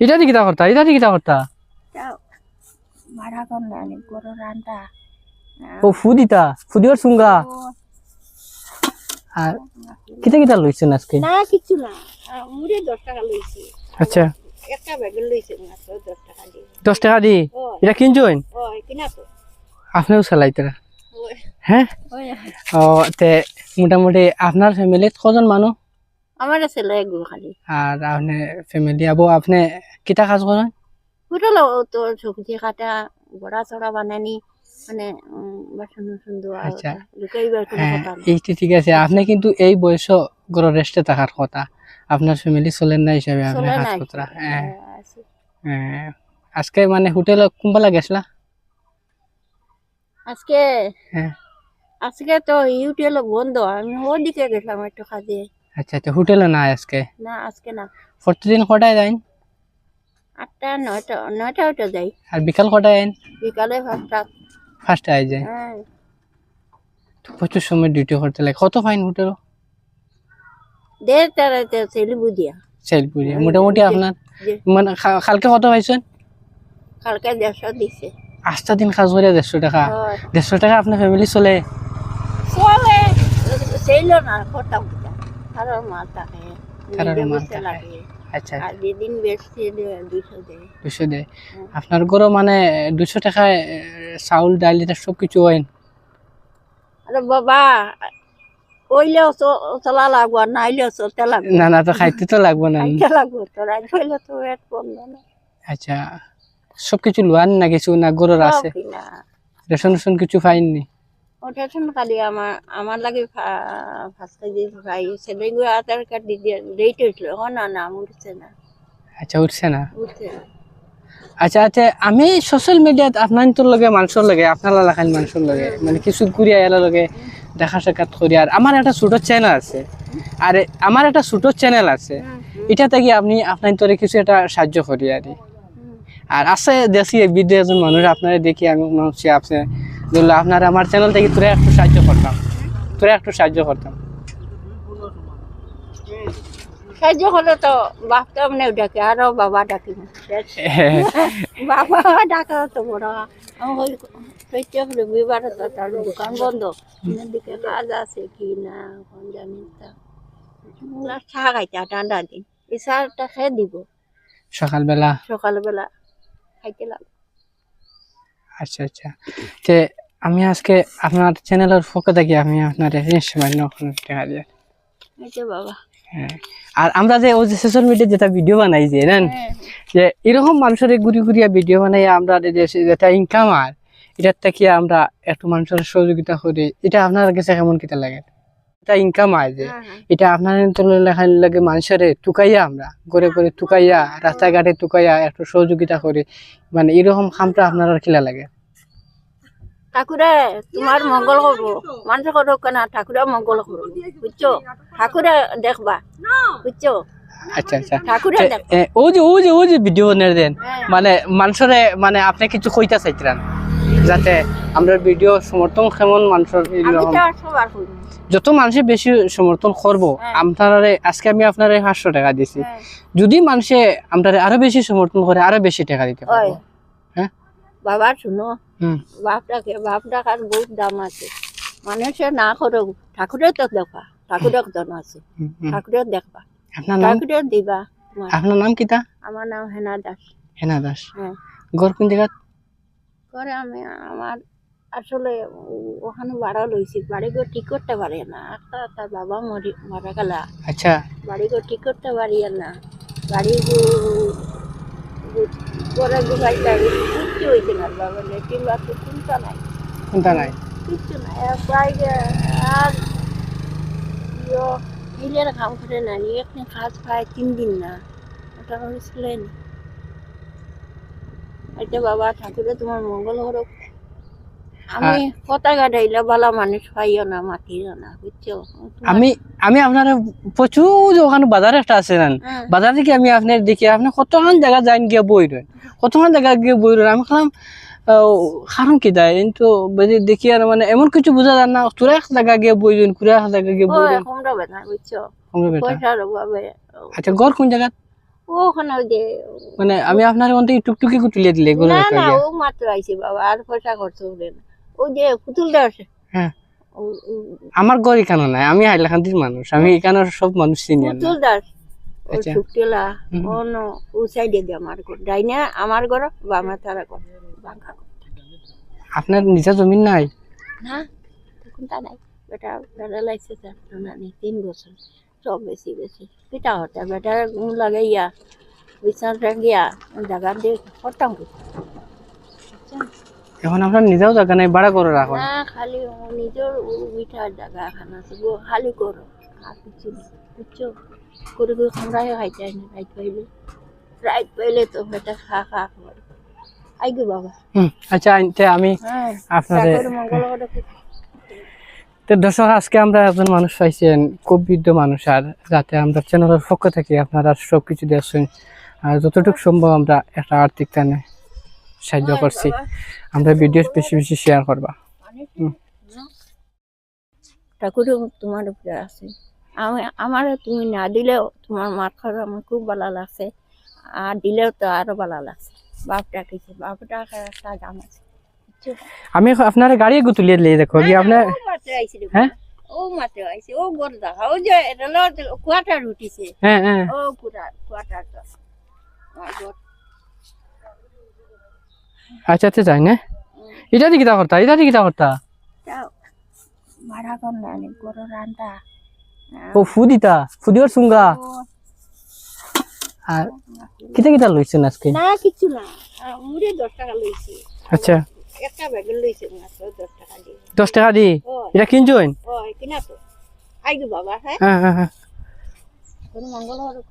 এটা দি কিতা করতা এটা দি কিতা করতা। ভাড়া কর না গরু রান্তা ও ফু দিতা ফু দিওর সুঙ্গা। আর কিতা কিতা লইছেন আজকে? না কিছু না। মুড়ে দশ টাকা লইছি। আচ্ছা। একটা ব্যাগের লইছে মাত্র দশ টাকা দিয়ে। দশ টাকা দি এটা কিনছেন ও কিনা তো। আপনিও চালাইতরা হ্যাঁ? ও তে মোটামুটি আপনার ফ্যামিলিত কজন মানুষ আমার গু খালি। আর আপনি ফ্যামিলি আবো আপনি কিতা কাজ করেন? হোটেল তো সবজি কাটা বড়া চড়া বানানি মানে বাসন বাসন ধোয়া আচ্ছা। হ্যাঁ ঠিক আছে। আপনি কিন্তু এই বয়স গড় রেস্টে থাকার কথা। আপনার ফ্যামিলি চলেন না হিসাবে আপনি কাজ করতে হ্যাঁ। হ্যাঁ। আজকে মানে হোটেল কোনবেলা গেছলা আজকে? হ্যাঁ। আজকে তো ইউটিউব বন্ধ। আমি ওদিকে গেছিলাম একটু কাজে। আচ্ছা আচ্ছা হোটেলে না আজকে? না আজকে না। প্রতিদিন কটায় যাইন? আটটা নয়টা নয়টা ওটা যাই। আর বিকাল কটায় আইন বিকালে পাঁচটা ফার্স্টে আই যায় হ্যাঁ প্রচুর সময় ডিউটি করতে লাগে। কত ফাইন হোটেল? দেড় তারাতে ছেলে বুঝিয়া মোটামুটি আপনার মানে কালকে কত পাইছেন? কালকে দেড়শো দিছে। আটটা দিন কাজ করে দেড়শো টাকা। দেড়শো টাকা আপনার ফ্যামিলি চলে? চলে। ছিল না করতাম কিটা কারোর মাল থাকে কারোর মাল থাকে। আচ্ছা আর যেদিন বেশি দুইশো দেয়। দুশো দেয়। আপনার মানে দুশো টাকায় চাউল ডাল এটা সব কিছু হয়? আরে বাবা চলা লাগবো আর নাইলেও চলতে লাগবো। না না তো খাইতে তো লাগবে না। খাইতে লাগবো তো রাত হইলে তো পেট বন্ধ না। আচ্ছা সব কিছু লোয়ান না কিছু না গরুর আছে। রেশন রেশন কিছু ফাইননি ওটা শুন খালি আমার আমার লাগে ফার্স্ট কেজি ভাই ছেলেগুলো আধার কার্ড দিয়ে রেট হয়েছিল ও না না উঠছে না। আচ্ছা উঠছে না? উঠছে না। আচ্ছা আচ্ছা আমি সোশ্যাল মিডিয়াত আপনার তোর লগে মানুষের লগে আপনার এলাকার মানুষের লগে মানে কিছু ঘুরিয়া এলার লগে দেখা সাক্ষাৎ করি। আর আমার একটা ছোট চ্যানেল আছে। আর আমার একটা ছোট চ্যানেল আছে। এটা থেকে আপনি আপনার তোরে কিছু একটা সাহায্য করি আর আর আছে দেখি বিদেশ মানুষ আপনারা দেখি আমি মানুষ আপনি ধরলো আপনার আমার চ্যানেল থেকে তোরা একটু সাহায্য করতাম। তোরা একটু সাহায্য করতাম। সাহায্য হলে তো বাপটা মানে ডাকে আরও বাবা ডাকি। বাবা ডাকা তো বড়। আমি ওই তো তার দোকান বন্ধ। দিকে কাজ আছে কি না কোন জানি তা। চা খাইতে ঠান্ডা দিন। এই চাটা খেয়ে দিব। সকালবেলা। সকালবেলা খাইতে লাগবে। আচ্ছা আচ্ছা। তে আমি আজকে আপনার চ্যানেলের পক্ষ থেকে আমি আপনার সামান্য টাকা দিয়ে বাবা। হ্যাঁ। আর আমরা যে ওই যে সোশ্যাল মিডিয়া যেটা ভিডিও বানাই যে জানেন? হ্যাঁ, যে এরকম মানুষের ঘুরি ঘুরিয়া ভিডিও বানাই আমরা যে যেটা ইনকাম আর এটার থেকে আমরা একটু মানুষের সহযোগিতা করি এটা আপনার কাছে কেমন কিতা লাগে? এটা ইনকাম আয় যে হ্যাঁ। এটা আপনার লেখার লাগে মানুষের টুকাইয়া আমরা করে করে টুকাইয়া রাস্তাঘাটে টুকাইয়া একটু সহযোগিতা করি মানে এরকম কামটা আপনার আর কিলা লাগে? ঠাকুরে তোমার মঙ্গল করব মানুষ করুক না ঠাকুরে মঙ্গল করব বুঝছ ঠাকুরে দেখবা। বুঝছ আচ্ছা আচ্ছা। ঠাকুরে তে- দেখ এ, ও যে ও যে ও যে ভিডিও বানাই দেন। হ্যাঁ। মানে মানুষের মানে আপনি কিছু কইতা চাইছিলেন। যাতে আমরা ভিডিও সমর্থন কেমন মানুষের যত মানুষে বেশি সমর্থন করব হ্যাঁ। আপনারে আজকে আমি আপনারে পাঁচশো টাকা দিছি। হ্যাঁ। যদি মানুষে আপনারে আরও বেশি সমর্থন করে আরও বেশি টাকা দিতে পারব। বাবা শুনো? হুম। বাপ ডাকে বাপ ডাকার বহুত দাম আছে। মানুষে না করুক ঠাকুরে তো দেখবা ঠাকুরের জন আছে। হুম। দেখবা আপনার নাম? ঠাকুরে দিবা আপনার নাম কিতা আমার নাম হেনা দাস। হেনা দাস। হ্যাঁ। গড় কোন জায়গা করে আমি আমার আসলে ওখানে ভাড়া লইছি। বাড়ি ঘর ঠিক করতে পারি না। একটা তার বাবা মরি মারা গেলা। আচ্ছা। বাড়ি ঘর ঠিক করতে পারি না। বাড়ি করে গুলাই লাগে না বাবা চিন্তা নাই। কোনটা নাই। কিচ্ছু নাই আর আর হিলের কাম করে না নি এখানে কাজ পায় তিন দিন না। ওটা হয়েছিলেন আচ্ছা বাবা ঠাকুরে তোমার মঙ্গল করুক। আমি পতাকা ডাইলে ভালো মানুষ পাইও না মাতিও না বুঝছ? আমি আমি আপনার প্রচুর ওখানে বাজার একটা আছে না? হ্যাঁ, বাজার থেকে আমি আপনার দেখি আপনি কতক্ষণ জায়গা যাইন গিয়ে বই রয়েন কতক্ষণ জায়গা গিয়ে বই আমি খেলাম কারণ কি দেয় কিন্তু দেখি আর মানে এমন কিছু বোঝা যায় না। তোরা এক জায়গা গিয়ে বই রয়েন কুড়া এক জায়গা গিয়ে বই আচ্ছা গড় কোন জায়গা মানে আমি আপনার মধ্যে টুকটুকি তুলে দিলে এগুলো না একটা না ইয়ে। ও মাত্র আইছে বাবা আর পয়সা খরচ হবে না। ওই যে পুতুল দেওয়া হ্যাঁ। আমার ঘর এখানে নাই আমি হাইলাকান্দির মানুষ আমি এখানে সব মানুষ চিনি পুতুল দাস ও আচ্ছা। শুকতেলা হুম। ও ন ও সাইডে দিয়ে আমার ঘর। ডাইনা আমার ঘর বামা তারা ঘর। বাঙ্কা আপনার নিজের জমিন নাই? না তখন তা নাই। বেটা বেটা লাগছে নানি তিন বছর সব বেশি বেশি। পিতা হতে বেটা গুণ লাগাইয়া বিছানা রাখিয়া জায়গা দিয়ে করতাম এখন আপনার নিজেও জায়গা নাই ভাড়া করে রাখুন না খালি নিজের ও মিঠার জায়গা খানা আছে গো খালি করো আর কিছু নেই বুঝছ? করে করে খামড়াই খাই চাই না রাইত পাইলে রাইত পাইলে তো বেটা খা খা করে আই গো বাবা। হুম, আচ্ছা আনতে আমি হ্যাঁ তো দর্শক আজকে আমরা একজন মানুষ পাইছেন খুব বৃদ্ধ মানুষ আর যাতে আমরা চ্যানেলের পক্ষ থেকে আপনারা সব কিছু দিয়েছেন আর যতটুকু সম্ভব আমরা একটা আর্থিক টানে সাহায্য করছি। আমরা ভিডিও বেশি বেশি শেয়ার করবা। ঠাকুর তোমার উপরে আছে। আমি আমার তুমি না দিলেও তোমার মার খাওয়া আমার খুব ভালো লাগছে। আর দিলেও তো আরও ভালো লাগছে। বাপ ডাকিছে বাপটা একটা দাম আছে আমি আপনার গাড়ি গুতুলিয়ে দিলে দেখো কি আপনার হ্যাঁ? ও আইছে। ও ও যে কোয়ার্টার উঠিছে। হ্যাঁ হ্যাঁ। ও পুরা কোয়ার্টার তো। আচ্ছা আচ্ছা যাই না। এটা দিয়ে কিতা করতা? এটা দিয়ে কিতা করতা? যাও। ভাড়া কর না বড় রান্তা। ও ফু দিতা ফু দিওর সুঙ্গা আর কিতা কিতা লইছেন আজকে? না কিছু না। মুড়ে দশ টাকা লইছি। আচ্ছা। একটা ব্যাগ লইছেন না দশ টাকা দি 10 টাকা দি এটা এটা জয়েন ও কিনা তো। আইগো বাবা হ্যাঁ? হ্যাঁ হ্যাঁ কোন মঙ্গল মঙ্গল হরুক